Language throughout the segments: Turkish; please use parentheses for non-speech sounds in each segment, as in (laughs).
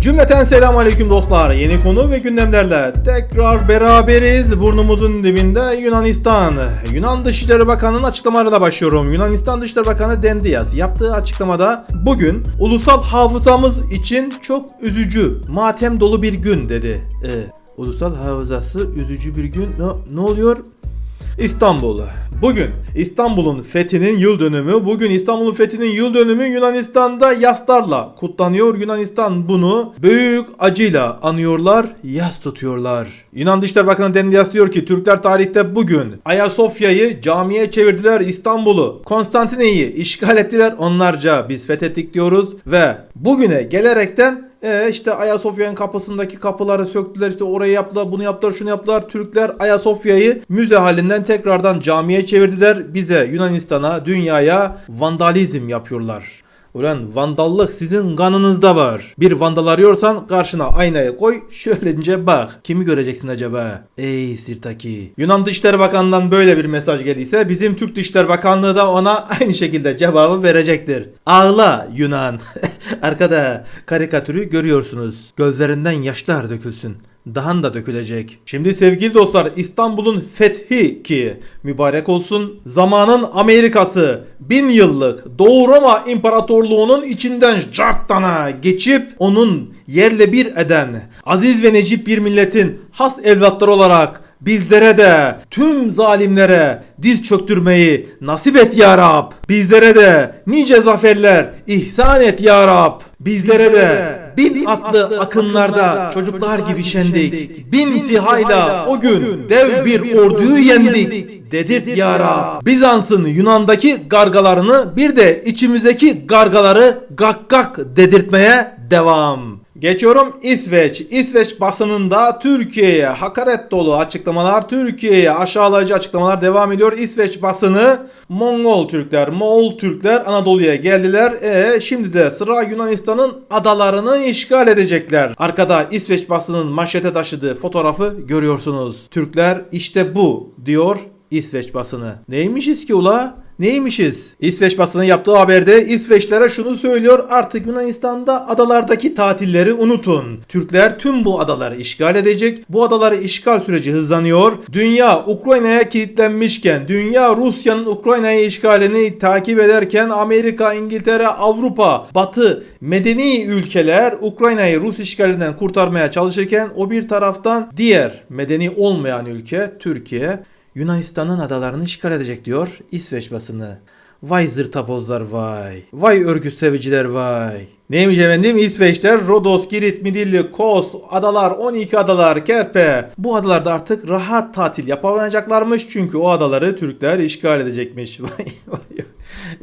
Cümleten selamun aleyküm dostlar. Yeni konu ve gündemlerle tekrar beraberiz. Burnumuzun dibinde Yunanistan. Yunan Dışişleri Bakanı'nın açıklamalarıyla başlıyorum. Yunanistan Dışişleri Bakanı Dendias yaptığı açıklamada bugün ulusal hafızamız için çok üzücü, matem dolu bir gün dedi. Ee, ulusal hafızası üzücü bir gün. Ne, ne oluyor? İstanbul. Bugün İstanbul'un fethinin yıl dönümü. Bugün İstanbul'un fethinin yıl dönümü Yunanistan'da yaslarla kutlanıyor. Yunanistan bunu büyük acıyla anıyorlar, yas tutuyorlar. Yunan Dışişleri Bakanı Dendias diyor ki Türkler tarihte bugün Ayasofya'yı camiye çevirdiler. İstanbul'u, Konstantinye'yi işgal ettiler. Onlarca biz fethettik diyoruz ve bugüne gelerekten e işte Ayasofya'nın kapısındaki kapıları söktüler işte orayı yaptılar bunu yaptılar şunu yaptılar. Türkler Ayasofya'yı müze halinden tekrardan camiye çevirdiler. Bize Yunanistan'a dünyaya vandalizm yapıyorlar. Ulan vandallık sizin kanınızda var. Bir vandal arıyorsan karşına aynayı koy şöylece bak. Kimi göreceksin acaba? Ey Sirtaki. Yunan Dışişleri Bakanı'ndan böyle bir mesaj geldiyse bizim Türk Dışişleri Bakanlığı da ona aynı şekilde cevabı verecektir. Ağla Yunan. (laughs) Arkada karikatürü görüyorsunuz. Gözlerinden yaşlar dökülsün. Daha da dökülecek. Şimdi sevgili dostlar İstanbul'un fethi ki mübarek olsun. Zamanın Amerikası bin yıllık Doğu Roma İmparatorluğu'nun içinden Jarttan'a geçip onun yerle bir eden aziz ve necip bir milletin has evlatları olarak Bizlere de tüm zalimlere diz çöktürmeyi nasip et ya Rab. Bizlere de nice zaferler ihsan et ya Rab. Bizlere de bin atlı akınlarda çocuklar gibi şendik. Bin sihayla o gün dev bir orduyu yendik. Dedirt ya Rab. Bizans'ın Yunan'daki gargalarını bir de içimizdeki gargaları gak gak dedirtmeye devam. Geçiyorum İsveç. İsveç basınında Türkiye'ye hakaret dolu açıklamalar, Türkiye'ye aşağılayıcı açıklamalar devam ediyor. İsveç basını Mongol Türkler, Moğol Türkler Anadolu'ya geldiler. E şimdi de sıra Yunanistan'ın adalarını işgal edecekler. Arkada İsveç basının manşete taşıdığı fotoğrafı görüyorsunuz. Türkler işte bu diyor İsveç basını. Neymişiz ki ula? Neymişiz? İsveç basını yaptığı haberde İsveçlere şunu söylüyor artık Yunanistan'da adalardaki tatilleri unutun. Türkler tüm bu adaları işgal edecek. Bu adaları işgal süreci hızlanıyor. Dünya Ukrayna'ya kilitlenmişken, dünya Rusya'nın Ukrayna'ya işgalini takip ederken Amerika, İngiltere, Avrupa, Batı medeni ülkeler Ukrayna'yı Rus işgalinden kurtarmaya çalışırken o bir taraftan diğer medeni olmayan ülke Türkiye Yunanistan'ın adalarını işgal edecek diyor İsveç basını. Vay zırtapozlar vay. Vay örgüt seviciler vay. Neymiş efendim İsveçler Rodos, Girit, Midilli, Kos, adalar, 12 adalar, Kerpe. Bu adalarda artık rahat tatil yapamayacaklarmış çünkü o adaları Türkler işgal edecekmiş. (laughs) Vay vay.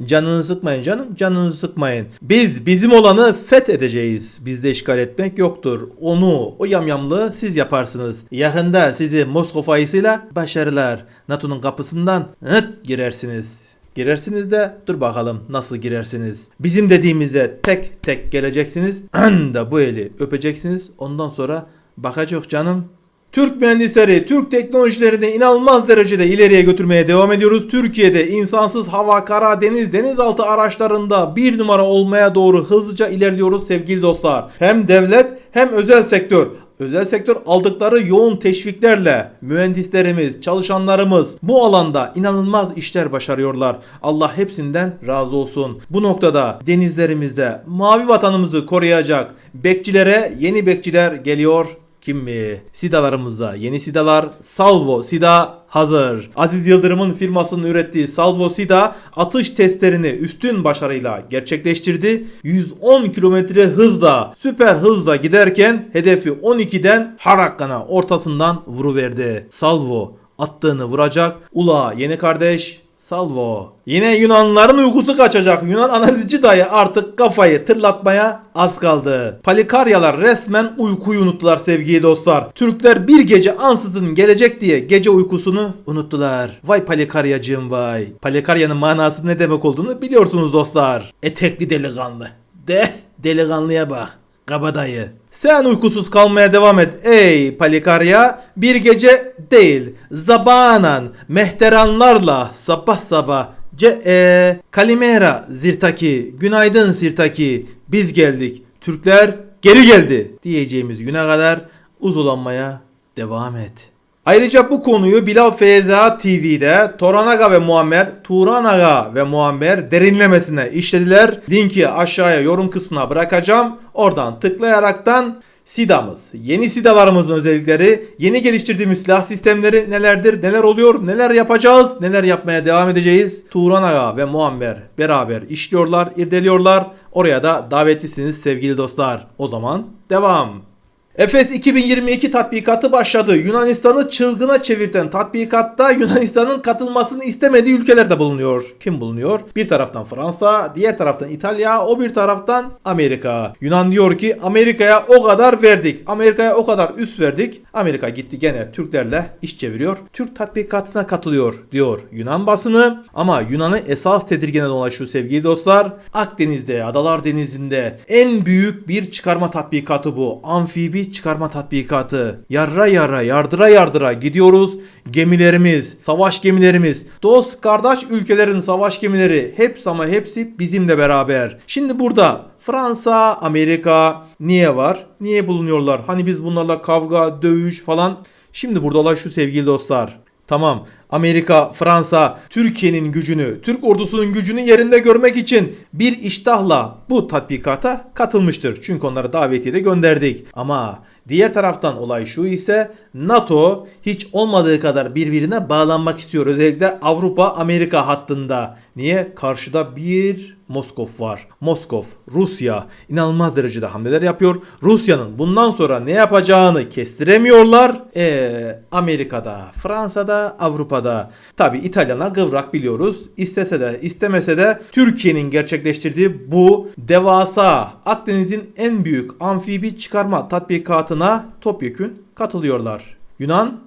Canınızı sıkmayın canım, canınızı sıkmayın. Biz bizim olanı fethedeceğiz. Bizde işgal etmek yoktur. Onu, o yamyamlığı siz yaparsınız. Yakında sizi Moskova ile başarılar. NATO'nun kapısından hıt girersiniz. Girersiniz de dur bakalım nasıl girersiniz. Bizim dediğimize tek tek geleceksiniz. (clears throat) Anda bu eli öpeceksiniz. Ondan sonra bakacak canım. Türk mühendisleri, Türk teknolojilerini inanılmaz derecede ileriye götürmeye devam ediyoruz. Türkiye'de insansız hava, kara, deniz, denizaltı araçlarında bir numara olmaya doğru hızlıca ilerliyoruz sevgili dostlar. Hem devlet hem özel sektör Özel sektör aldıkları yoğun teşviklerle mühendislerimiz, çalışanlarımız bu alanda inanılmaz işler başarıyorlar. Allah hepsinden razı olsun. Bu noktada denizlerimizde mavi vatanımızı koruyacak bekçilere yeni bekçiler geliyor. Kim mi? Sidalarımızda yeni sidalar Salvo Sida hazır. Aziz Yıldırım'ın firmasının ürettiği Salvo Sida atış testlerini üstün başarıyla gerçekleştirdi. 110 kilometre hızla süper hızla giderken hedefi 12'den Harakkana ortasından vuruverdi. Salvo attığını vuracak. Ula yeni kardeş Salvo. Yine Yunanların uykusu kaçacak. Yunan analizci dayı artık kafayı tırlatmaya az kaldı. Palikaryalar resmen uykuyu unuttular sevgili dostlar. Türkler bir gece ansızın gelecek diye gece uykusunu unuttular. Vay Palikaryacığım vay. Palikaryanın manası ne demek olduğunu biliyorsunuz dostlar. Etekli delikanlı. De delikanlıya bak. Kabadayı. Sen uykusuz kalmaya devam et ey Palikarya. Bir gece değil zabanan mehteranlarla sabah sabah Ce e, Kalimera Zirtaki, günaydın Zirtaki, biz geldik. Türkler geri geldi diyeceğimiz güne kadar uzulanmaya devam et. Ayrıca bu konuyu Bilal Feyza TV'de Toranaga ve Muammer, Turanaga ve Muammer derinlemesine işlediler. Linki aşağıya yorum kısmına bırakacağım. Oradan tıklayaraktan SIDA'mız, yeni SIDA'larımızın özellikleri, yeni geliştirdiğimiz silah sistemleri nelerdir, neler oluyor, neler yapacağız, neler yapmaya devam edeceğiz. Turan Aga ve Muammer beraber işliyorlar, irdeliyorlar. Oraya da davetlisiniz sevgili dostlar. O zaman devam. Efes 2022 tatbikatı başladı. Yunanistan'ı çılgına çevirten tatbikatta Yunanistan'ın katılmasını istemediği ülkeler de bulunuyor. Kim bulunuyor? Bir taraftan Fransa, diğer taraftan İtalya, o bir taraftan Amerika. Yunan diyor ki Amerika'ya o kadar verdik. Amerika'ya o kadar üst verdik. Amerika gitti gene Türklerle iş çeviriyor. Türk tatbikatına katılıyor diyor Yunan basını. Ama Yunan'ı esas tedirgin eden olan şu sevgili dostlar. Akdeniz'de, Adalar Denizi'nde en büyük bir çıkarma tatbikatı bu. Amfibi çıkarma tatbikatı. Yarra yarra, yardıra yardıra gidiyoruz. Gemilerimiz, savaş gemilerimiz, dost kardeş ülkelerin savaş gemileri hepsi ama hepsi bizimle beraber. Şimdi burada Fransa, Amerika niye var? Niye bulunuyorlar? Hani biz bunlarla kavga, dövüş falan. Şimdi burada olay şu sevgili dostlar. Tamam Amerika, Fransa, Türkiye'nin gücünü, Türk ordusunun gücünü yerinde görmek için bir iştahla bu tatbikata katılmıştır. Çünkü onlara davetiye de gönderdik. Ama diğer taraftan olay şu ise NATO hiç olmadığı kadar birbirine bağlanmak istiyor. Özellikle Avrupa-Amerika hattında. Niye? Karşıda bir Moskov var. Moskov, Rusya inanılmaz derecede hamleler yapıyor. Rusya'nın bundan sonra ne yapacağını kestiremiyorlar. Ee, Amerika'da, Fransa'da, Avrupa'da. Tabi İtalyanlar kıvrak biliyoruz. İstese de istemese de Türkiye'nin gerçekleştirdiği bu devasa Akdeniz'in en büyük amfibi çıkarma tatbikatına topyekün katılıyorlar. Yunan,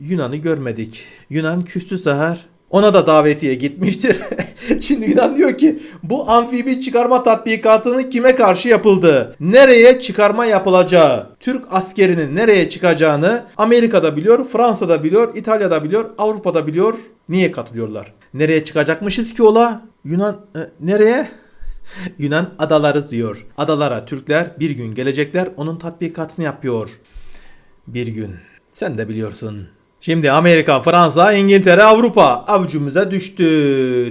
Yunan'ı görmedik. Yunan küstü seher. Ona da davetiye gitmiştir. (laughs) Şimdi Yunan diyor ki bu amfibi çıkarma tatbikatının kime karşı yapıldı? Nereye çıkarma yapılacağı? Türk askerinin nereye çıkacağını Amerika'da biliyor, Fransa'da biliyor, İtalya'da biliyor, Avrupa'da biliyor. Niye katılıyorlar? Nereye çıkacakmışız ki ola? Yunan e, nereye? (laughs) Yunan adaları diyor. Adalara Türkler bir gün gelecekler onun tatbikatını yapıyor. Bir gün. Sen de biliyorsun. Şimdi Amerika, Fransa, İngiltere, Avrupa avucumuza düştü.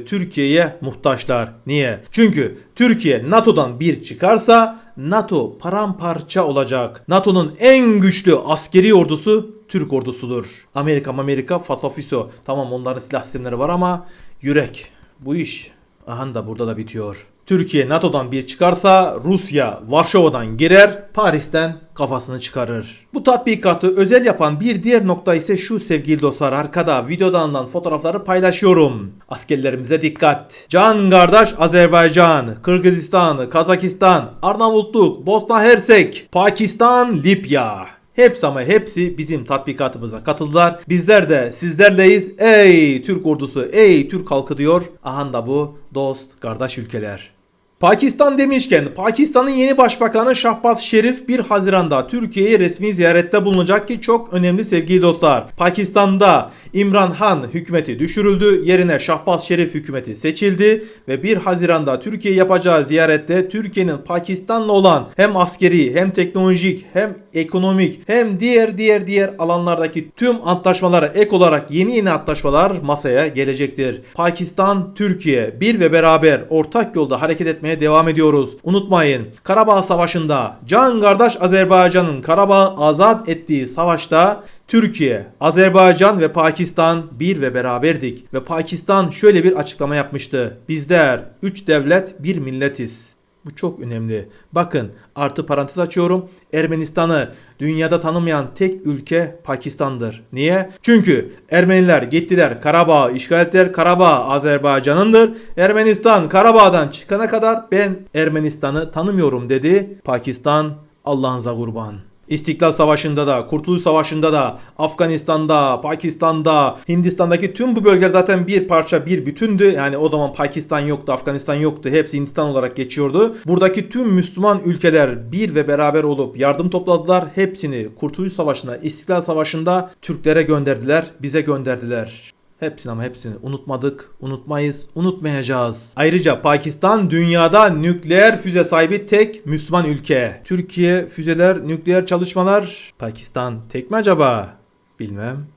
Türkiye'ye muhtaçlar. Niye? Çünkü Türkiye NATO'dan bir çıkarsa NATO paramparça olacak. NATO'nun en güçlü askeri ordusu Türk ordusudur. Amerika, Amerika, fasofiso. Tamam onların silah sistemleri var ama yürek. Bu iş aha da burada da bitiyor. Türkiye NATO'dan bir çıkarsa Rusya Varşova'dan girer, Paris'ten kafasını çıkarır. Bu tatbikatı özel yapan bir diğer nokta ise şu sevgili dostlar arkada videoda alınan fotoğrafları paylaşıyorum. Askerlerimize dikkat. Can kardeş Azerbaycan, Kırgızistan, Kazakistan, Arnavutluk, Bosna Hersek, Pakistan, Libya. Hepsi ama hepsi bizim tatbikatımıza katıldılar. Bizler de sizlerleyiz. Ey Türk ordusu, ey Türk halkı diyor. Aha da bu dost, kardeş ülkeler. Pakistan demişken Pakistan'ın yeni başbakanı Şahbaz Şerif 1 Haziran'da Türkiye'ye resmi ziyarette bulunacak ki çok önemli sevgili dostlar. Pakistan'da İmran Han hükümeti düşürüldü. Yerine Şahbaz Şerif hükümeti seçildi ve 1 Haziran'da Türkiye yapacağı ziyarette Türkiye'nin Pakistan'la olan hem askeri hem teknolojik hem ekonomik hem diğer diğer diğer alanlardaki tüm antlaşmalara ek olarak yeni yeni antlaşmalar masaya gelecektir. Pakistan, Türkiye bir ve beraber ortak yolda hareket etmeye devam ediyoruz. Unutmayın Karabağ Savaşı'nda can kardeş Azerbaycan'ın Karabağ azat ettiği savaşta Türkiye, Azerbaycan ve Pakistan bir ve beraberdik. Ve Pakistan şöyle bir açıklama yapmıştı. Bizler üç devlet bir milletiz. Bu çok önemli. Bakın artı parantez açıyorum. Ermenistan'ı dünyada tanımayan tek ülke Pakistan'dır. Niye? Çünkü Ermeniler gittiler Karabağ'ı işgal ettiler. Karabağ Azerbaycan'ındır. Ermenistan Karabağ'dan çıkana kadar ben Ermenistan'ı tanımıyorum dedi. Pakistan Allah'ınıza kurban. İstiklal Savaşı'nda da, Kurtuluş Savaşı'nda da, Afganistan'da, Pakistan'da, Hindistan'daki tüm bu bölgeler zaten bir parça bir bütündü. Yani o zaman Pakistan yoktu, Afganistan yoktu. Hepsi Hindistan olarak geçiyordu. Buradaki tüm Müslüman ülkeler bir ve beraber olup yardım topladılar. Hepsini Kurtuluş Savaşı'na, İstiklal Savaşı'nda Türklere gönderdiler, bize gönderdiler. Hepsini ama hepsini unutmadık, unutmayız, unutmayacağız. Ayrıca Pakistan dünyada nükleer füze sahibi tek Müslüman ülke. Türkiye füzeler, nükleer çalışmalar. Pakistan tek mi acaba? Bilmem.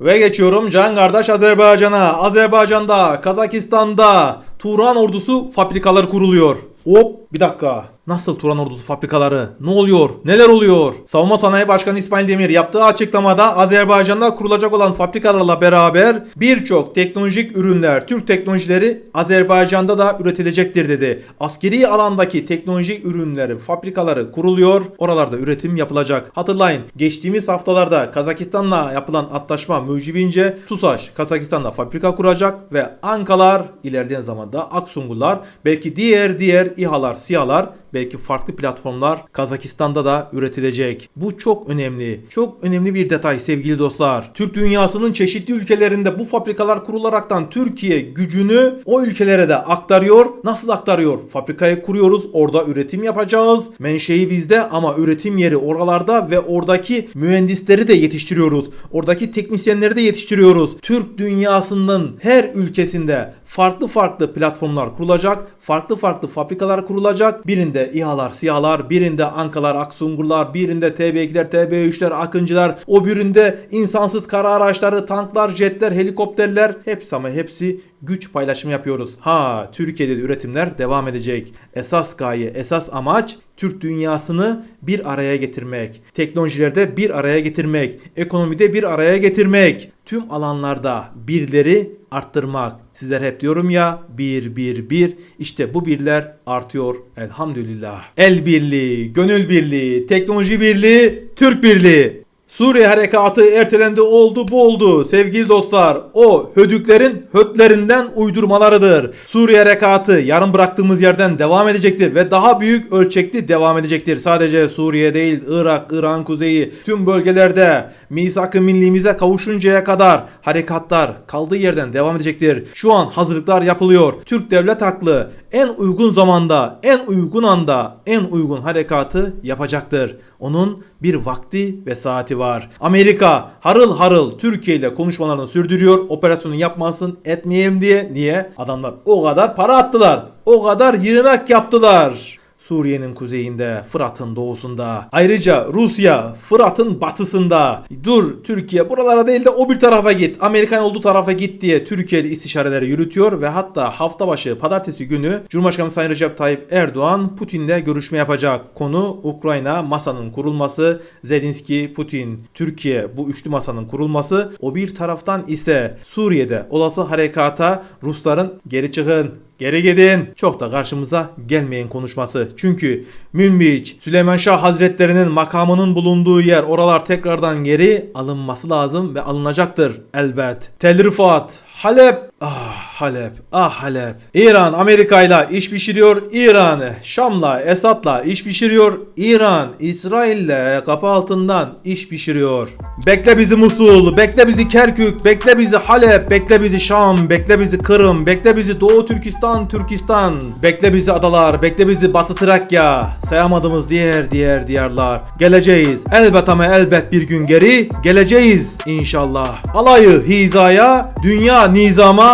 Ve geçiyorum can kardeş Azerbaycan'a. Azerbaycan'da, Kazakistan'da Turan ordusu fabrikaları kuruluyor. Hop bir dakika. Nasıl Turan ordusu fabrikaları? Ne oluyor? Neler oluyor? Savunma Sanayi Başkanı İsmail Demir yaptığı açıklamada Azerbaycan'da kurulacak olan fabrikalarla beraber birçok teknolojik ürünler, Türk teknolojileri Azerbaycan'da da üretilecektir dedi. Askeri alandaki teknolojik ürünlerin fabrikaları kuruluyor. Oralarda üretim yapılacak. Hatırlayın geçtiğimiz haftalarda Kazakistan'la yapılan antlaşma mucibince TUSAŞ Kazakistan'da fabrika kuracak ve Ankalar ilerleyen zamanda Aksungullar belki diğer diğer İHA'lar, SİHA'lar belki farklı platformlar Kazakistan'da da üretilecek. Bu çok önemli. Çok önemli bir detay sevgili dostlar. Türk dünyasının çeşitli ülkelerinde bu fabrikalar kurularaktan Türkiye gücünü o ülkelere de aktarıyor. Nasıl aktarıyor? Fabrikayı kuruyoruz. Orada üretim yapacağız. Menşei bizde ama üretim yeri oralarda ve oradaki mühendisleri de yetiştiriyoruz. Oradaki teknisyenleri de yetiştiriyoruz. Türk dünyasının her ülkesinde farklı farklı platformlar kurulacak. Farklı farklı fabrikalar kurulacak. Birinde İHA'lar, SİHA'lar, birinde Ankalar, Aksungurlar, birinde TB2'ler, TB3'ler, Akıncılar, o birinde insansız kara araçları, tanklar, jetler, helikopterler hepsi ama hepsi güç paylaşımı yapıyoruz. Ha Türkiye'de de üretimler devam edecek. Esas gaye, esas amaç Türk dünyasını bir araya getirmek. Teknolojilerde bir araya getirmek. Ekonomide bir araya getirmek. Tüm alanlarda birleri arttırmak. Sizler hep diyorum ya bir bir bir işte bu birler artıyor elhamdülillah. El birliği, gönül birliği, teknoloji birliği, Türk birliği. Suriye harekatı ertelendi oldu bu oldu sevgili dostlar. O hödüklerin hötlerinden uydurmalarıdır. Suriye harekatı yarın bıraktığımız yerden devam edecektir ve daha büyük ölçekli devam edecektir. Sadece Suriye değil Irak, İran kuzeyi tüm bölgelerde misak-ı millimize kavuşuncaya kadar harekatlar kaldığı yerden devam edecektir. Şu an hazırlıklar yapılıyor. Türk devlet haklı en uygun zamanda, en uygun anda, en uygun harekatı yapacaktır. Onun bir vakti ve saati var. Amerika harıl harıl Türkiye ile konuşmalarını sürdürüyor. Operasyonu yapmasın etmeyelim diye. Niye? Adamlar o kadar para attılar. O kadar yığınak yaptılar. Suriye'nin kuzeyinde, Fırat'ın doğusunda. Ayrıca Rusya, Fırat'ın batısında. Dur Türkiye buralara değil de o bir tarafa git. Amerikan olduğu tarafa git diye Türkiye'de istişareleri yürütüyor ve hatta hafta başı pazartesi günü Cumhurbaşkanı Sayın Recep Tayyip Erdoğan Putin'le görüşme yapacak. Konu Ukrayna masanın kurulması, Zelenski, Putin, Türkiye bu üçlü masanın kurulması. O bir taraftan ise Suriye'de olası harekata Rusların geri çıkın, Geri gidin. Çok da karşımıza gelmeyin konuşması. Çünkü Münbiç, Süleyman Şah Hazretlerinin makamının bulunduğu yer oralar tekrardan geri alınması lazım ve alınacaktır elbet. Tel Rifat, Halep, ah Halep, ah Halep. İran Amerika'yla iş pişiriyor. İran Şam'la, Esad'la iş pişiriyor. İran İsrail'le kapı altından iş pişiriyor. Bekle bizi Musul, bekle bizi Kerkük, bekle bizi Halep, bekle bizi Şam, bekle bizi Kırım, bekle bizi Doğu Türkistan, Türkistan. Bekle bizi adalar, bekle bizi Batı Trakya. Sayamadığımız diğer diğer diyarlar. Geleceğiz. Elbet ama elbet bir gün geri geleceğiz inşallah. Alayı hizaya, dünya nizama